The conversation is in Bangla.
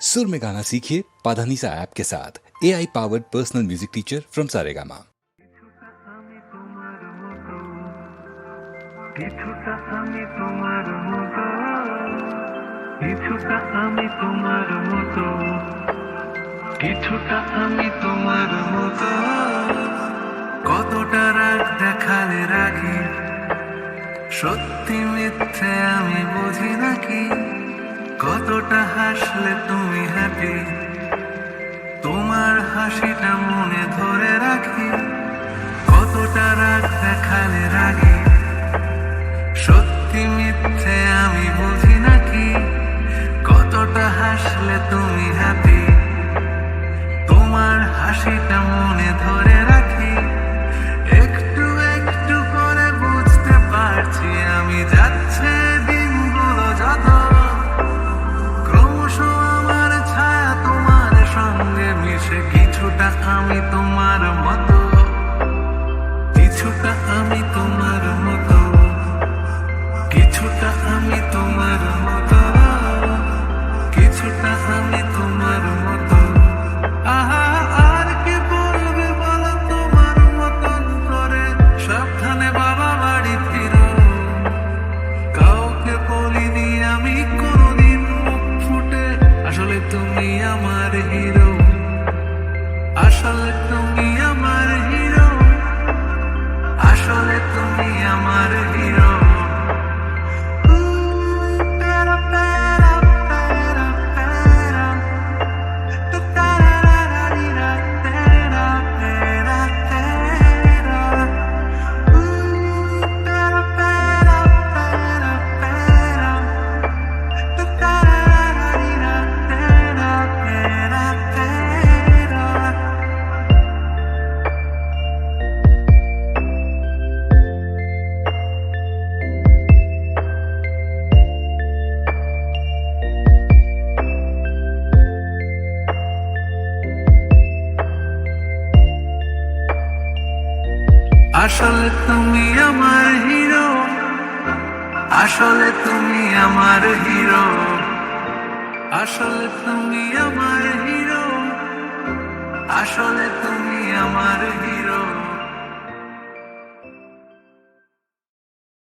सुर में गाना सीखिए पाधानीसा ऐप के साथ A I powered personal music teacher from Saregama কিছুটা আমি তোমার মতো কিছুটা আমি তোমার মতো কিছুটা আমি তোমার মতো কতটা রাগ দেখালে রাখি সত্যি মিথ্যে আমি বুঝি নাকি কতটা হাসলে তুমি হ্যাপি তোমার হাসিটা মনে ধরে রাখি। আমি তোমার মতো। কিছুটা আমি তোমার মতো। কিছুটা আমি তোমার মতো। কিছুটা আমি তোমার মতো। কাউকে বলিনি আমি কোনোদিন মুখ আসলে তুমি আমার হিরো। আসলে তুমি আমার হিরো, আসলে তুমি আমার হিরো, আসলে তুমি আমার হিরো, আসলে তুমি আমার